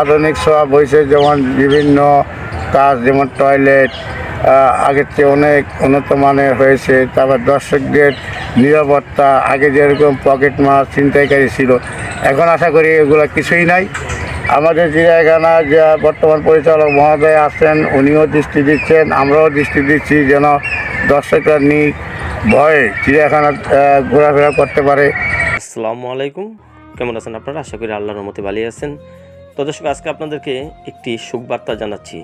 আধুনিক সব হয়েছে, যেমন বিভিন্ন কাজ, যেমন টয়লেট আগের চেয়ে অনেক উন্নত মানের হয়েছে। তারপর দর্শকদের নিরাপত্তা, আগে যেরকম পকেট মাছ ছিনতাইকারী ছিল, এখন আশা করি এগুলো কিছুই নাই। আমাদের চিড়িয়াখানা যা বর্তমান পরিচালক মহোদয় আছেন, উনিও দৃষ্টি দিচ্ছেন, আমরাও দৃষ্টি দিচ্ছি যেন দর্শকরা নি ভয়ে চিড়িয়াখানা ঘোরাফেরা করতে পারে। আসসালামু আলাইকুম। কেমন আছেন আপনারা? আশা করি আল্লাহর রহমতে ভালো আছেন। তো দর্শক, আজকে আপনাদেরকে একটি সুখবার্তা জানাচ্ছি।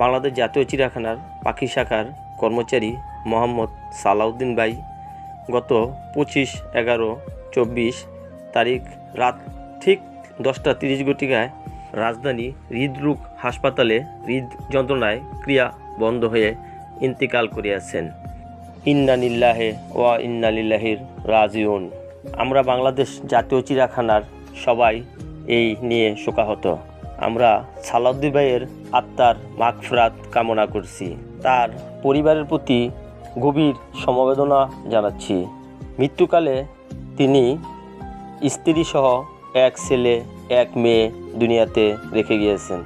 বাংলাদেশ জাতীয় চিড়িয়াখানার পাখি শাখার কর্মচারী মোহাম্মদ সালাউদ্দিন ভাই গত পঁচিশ এগারো চব্বিশ তারিখ রাত ঠিক দশটা তিরিশ ঘটিকায় রাজধানী হৃদরোগ হাসপাতালে হৃদ যন্ত্রণায় ক্রিয়া বন্ধ হয়ে ইন্তিকাল করিয়াছেন। ইন্না নিল্লাহে ওয়া ইন্না লিল্লাহির রাজিউন। আমরা বাংলাদেশ জাতীয় চিড়িয়াখানার সবাই এই নিয়ে শোকাহত। আমরা সালাউদ্দি ভাইয়ের আত্মার মাগফরাত কামনা করছি। তার পরিবারের প্রতি গভীর সমবেদনা জানাচ্ছি। মৃত্যুকালে তিনি স্ত্রী সহ এক ছেলে, এক মেয়ে দুনিয়াতে রেখে গিয়েছেন।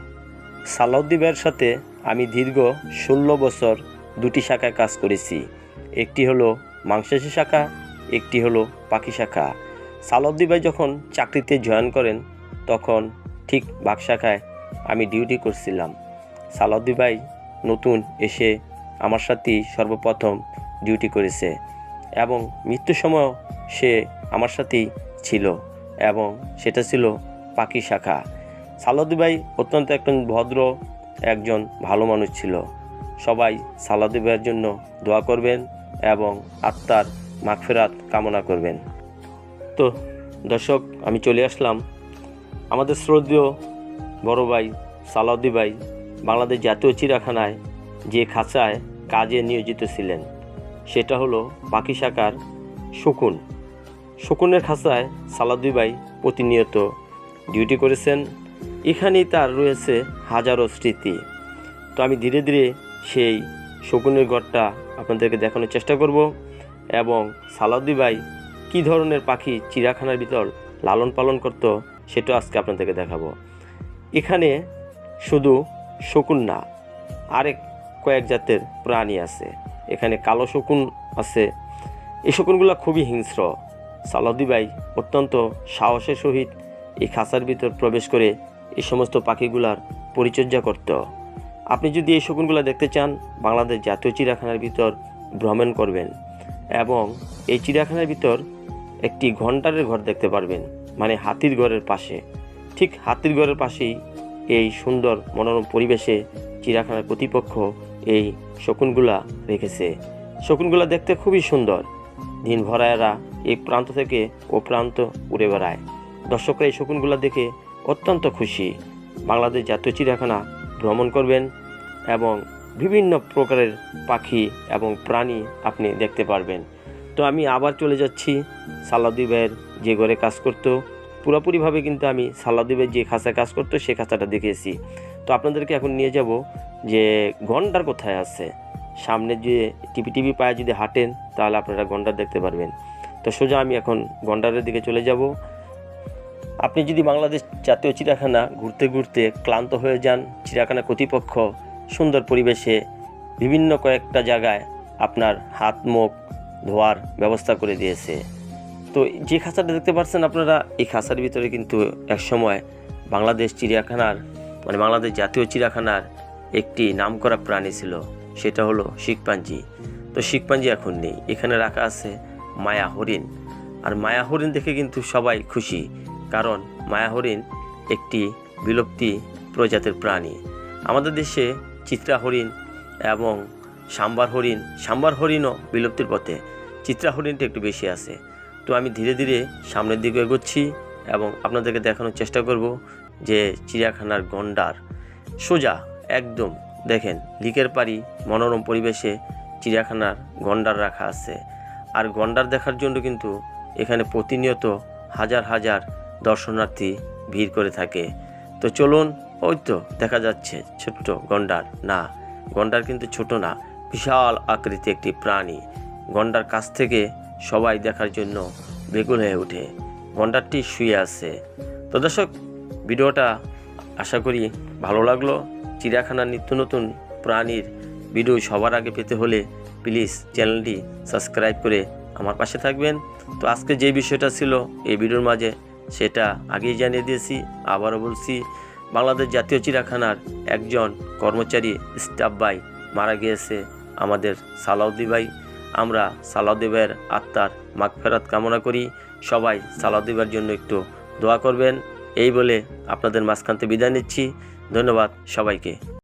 সালাউদ্দি ভাইয়ের সাথে আমি দীর্ঘ ষোলো বছর দুটি শাখায় কাজ করেছি। একটি হলো মাংসাশী শাখা, একটি হলো পাখি শাখা। সালাউদ্দি ভাই যখন চাকরিতে জয়েন করেন তখন ঠিক বাঘ শাখায় আমি ডিউটি করছিলাম। সালাউদ্দি ভাই নতুন এসে আমার সাথেই সর্বপ্রথম ডিউটি করেছে এবং মৃত্যুর সময়ও সে আমার সাথেই ছিল এবং সেটা ছিল পাখি শাখা। সালাউদ্দি ভাই অত্যন্ত একজন ভদ্র, একজন ভালো মানুষ ছিল। সবাই সালাউদ্দি ভাইয়ের জন্য দোয়া করবেন এবং আত্মার মাগফেরাত কামনা করবেন। তো দর্শক, আমি চলে আসলাম আমাদের শ্রদ্ধেয় বড় ভাই সালাউদ্দি ভাই বাংলাদেশ জাতীয় চিড়িয়াখানায় যে খাঁচায় কাজে নিয়োজিত ছিলেন, সেটা হলো পাখি শাখার শকুন। শকুনের খাঁচায় সালাউদ্দি ভাই প্রতিনিয়ত ডিউটি করেছেন। এখানেই তার রয়েছে হাজারো স্মৃতি। তো আমি ধীরে ধীরে সেই শকুনের ঘরটা আপনাদেরকে দেখানোর চেষ্টা করব এবং সালাউদ্দি ভাই কী ধরনের পাখি চিড়িয়াখানার ভিতর লালন পালন করত সেটা আজকে আপনাদেরকে দেখাবো। এখানে শুধু শকুন না, আরেক কয়েক জাতের প্রাণী আছে। এখানে কালো শকুন আছে। এই শকুনগুলো খুবই হিংস্র। সালাউদ্দি ভাই অত্যন্ত সাহসের সহিত এই খাঁচার ভিতর প্রবেশ করে এই সমস্ত পাখিগুলার পরিচর্যা করত। আপনি যদি এই শকুনগুলো দেখতে চান, বাংলাদেশ জাতীয় চিড়িয়াখানার ভিতর ভ্রমণ করবেন এবং এই চিড়িয়াখানার ভিতর একটি ঘন্টারের ঘর দেখতে পারবেন। মানে হাতির ঘরের পাশে। ঠিক হাতির ঘরের পাশেই এই সুন্দর মনোরম পরিবেশে চিড়িয়াখানার কর্তৃপক্ষ এই শকুনগুলা রেখেছে। শকুনগুলা দেখতে খুবই সুন্দর। দিন ভরায়রা এই প্রান্ত থেকে ও প্রান্ত উড়ে বেড়ায়। দর্শকরা এই শকুনগুলা দেখে অত্যন্ত খুশি। বাংলাদেশ জাতীয় চিড়িয়াখানা ভ্রমণ করবেন এবং বিভিন্ন প্রকারের পাখি এবং প্রাণী আপনি দেখতে পারবেন। তো আমি আবার চলে যাচ্ছি। ভাইয়ের যে ঘরে কাজ করতো। পুরোপুরিভাবে কিন্তু আমি ভাইয়ের যে খাঁচায় কাজ করতো, সে খাঁচাটা দেখেছি। তো আপনাদেরকে এখন নিয়ে যাব যে গন্ডার কোথায় আছে? সামনে যে টিপি টিপি পায়ে যদি হাঁটেন, তাহলে আপনারা গন্ডার দেখতে পারবেন। তো সোজা আমি এখন গন্ডারের দিকে চলে যাব। আপনি যদি বাংলাদেশ জাতীয় চিড়িয়াখানা ঘুরতে ঘুরতে ক্লান্ত হয়ে যান, চিড়িয়াখানা কর্তৃপক্ষ সুন্দর পরিবেশে বিভিন্ন কয়েকটা জায়গায় আপনার হাত, মুখ ধোয়ার ব্যবস্থা করে দিয়েছে। তো যে খাঁচাটা দেখতে পাচ্ছেন আপনারা, এই খাঁচার ভিতরে কিন্তু একসময় বাংলাদেশ চিড়িয়াখানার মানে বাংলাদেশ জাতীয় চিড়িয়াখানার একটি নামকরা প্রাণী ছিল, সেটা হলো শিখপাঞ্জি তো শিখপাঞ্জি এখন নেই। এখানে রাখা আছে মায়া হরিণ। আর মায়া হরিণ দেখে কিন্তু সবাই খুশি, কারণ মায়া হরিণ একটি বিলুপ্তি প্রজাতির প্রাণী। আমাদের দেশে চিত্রা হরিণ এবং সাম্বার হরিণ, সাম্বার হরিণও বিলুপ্তির পথে। চিত্রা হরিণটা একটু বেশি আছে। তো আমি ধীরে ধীরে সামনের দিকে এগোচ্ছি এবং আপনাদেরকে দেখানোর চেষ্টা করব যে চিড়িয়াখানার গন্ডার। সোজা, একদম, দেখেন, লিকের পাড়ি, মনোরম পরিবেশে চিড়িয়াখানার গন্ডার রাখা আছে। আর গন্ডার দেখার জন্য কিন্তু এখানে প্রতিনিয়ত হাজার হাজার দর্শনার্থী ভিড় করে থাকে। তো চলুন, ওই তো দেখা যাচ্ছে ছোট্ট গন্ডার। না, গন্ডার কিন্তু ছোট না, বিশাল আকৃতি একটি প্রাণী। গন্ডার কাছ থেকে সবাই দেখার জন্য বেগুল হয়ে ওঠে। গন্ডারটি শুয়ে আছে। তো দর্শক, ভিডিওটা আশা করি ভালো লাগল। চিড়িয়াখানার নিত্য নতুন প্রাণীর ভিডিও সবার আগে পেতে হলে প্লিজ চ্যানেলটি সাবস্ক্রাইব করে আমার পাশে থাকবেন। তো আজকে যে বিষয়টা ছিল এই ভিডিওর মাঝে, সেটা আগেই জানিয়ে দিয়েছি, আবারও বলছি, বাংলাদেশ জাতীয় চিড়িয়াখানার একজন কর্মচারী স্টাফ ভাই মারা গিয়েছে, আমাদের সালাউদ্দি ভাই। আমরা সালাদেবের আত্মার মাগফেরাত কামনা করি। সবাই সালাদেবের জন্য একটু দোয়া করবেন। এই বলে আপনাদের মাঝখানতে বিদায় নিচ্ছি। ধন্যবাদ সবাইকে।